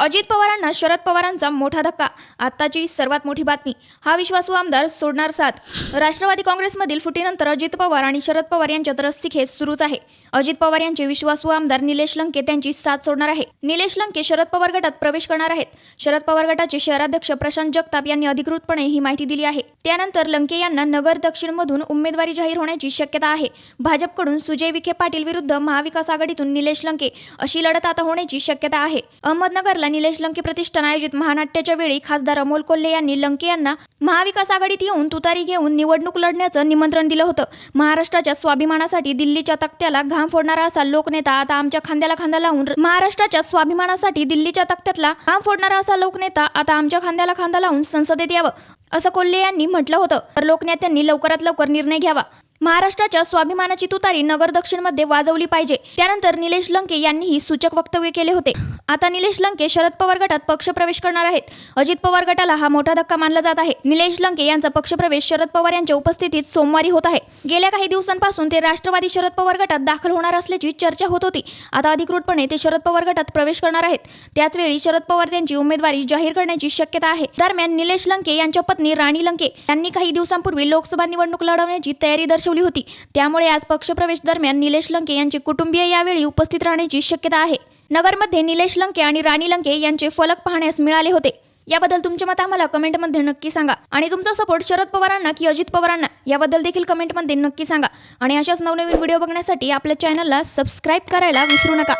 अजित पवारांना शरद पवारांचा मोठा धक्का. आत्ताची सर्वात मोठी बातमी. हा विश्वासू आमदार सोडणार साथ. राष्ट्रवादी काँग्रेसमधील फुटीनंतर अजित पवार आणि शरद पवार यांच्यात रस्सीखेच सुरूच आहे. अजित पवार यांचे विश्वासू आमदार निलेश लंके त्यांची साथ सोडणार आहे. निलेश लंके शरद पवार गटात प्रवेश करणार आहेत. शरद पवार गटाचे शहराध्यक्ष प्रशांत जगताप यांनी अधिकृतपणे ही माहिती दिली आहे. त्यानंतर लंके यांना नगर दक्षिणमधून उमेदवारी जाहीर होण्याची शक्यता आहे. भाजपकडून सुजय विखे पाटील विरुद्ध महाविकास आघाडीतून निलेश लंके अशी लढत आता होण्याची शक्यता आहे. अहमदनगरला निलेश लंके प्रतिष्ठान आयोजित महानाट्याच्या वेळी खासदार अमोल कोल्हे यांनी लंके यांना महाविकास आघाडीत येऊन तुतारी घेऊन निवडणूक लढण्याचं निमंत्रण दिलं होतं. महाराष्ट्राच्या स्वाभिमानासाठी दिल्लीच्या तक्त्याला घाम फोडणारा असा लोकनेता आता आमच्या खांद्याला खांदा लावून महाराष्ट्राच्या स्वाभिमानासाठी दिल्लीच्या तक्त्यातला घाम फोडणारा असा लोकनेता आता आमच्या खांद्याला खांदा लावून संसदेत यावं असं कोल्हे यांनी म्हटलं होतं. तर लोकनेत्यांनी लवकरात लवकर निर्णय घ्यावा. महाराष्ट्राच्या स्वाभिमानाची तुतारी नगर दक्षिणमध्ये वाजवली पाहिजे. त्यानंतर निलेश लंके यांनीही सूचक वक्तव्य केले होते. आता निलेश लंके शरद पवार गटात पक्षप्रवेश करणार आहेत. अजित पवार गटाला हा मोठा धक्का मानला जात आहे. निलेश लंके यांचा पक्षप्रवेश शरद पवार यांच्या उपस्थितीत सोमवारी होत आहे. गेल्या काही दिवसांपासून ते राष्ट्रवादी शरद पवार गटात दाखल होणार असल्याची चर्चा होत होती. आता अधिकृतपणे ते शरद पवार गटात प्रवेश करणार आहेत. त्याचवेळी शरद पवार त्यांची उमेदवारी जाहीर करण्याची शक्यता आहे. दरम्यान निलेश लंके यांच्या पत्नी राणी लंके यांनी काही दिवसांपूर्वी लोकसभा निवडणूक लढवण्याची तयारी दर्शवली होती. त्यामुळे आज पक्षप्रवेश दरम्यान निलेश लंके यांचे कुटुंबीय यावेळी उपस्थित राहण्याची शक्यता आहे. नगरमध्ये निलेश लंके आणि राणी लंके यांचे फलक पाहण्यास मिळाले होते. याबद्दल तुमचे मत आम्हाला कमेंटमध्ये नक्की सांगा. आणि तुमचा सपोर्ट शरद पवारांना की अजित पवारांना याबद्दल देखील कमेंटमध्ये नक्की सांगा. आणि अशाच नवनवीन व्हिडिओ बघण्यासाठी आपल्या चॅनलला सबस्क्राईब करायला विसरू नका.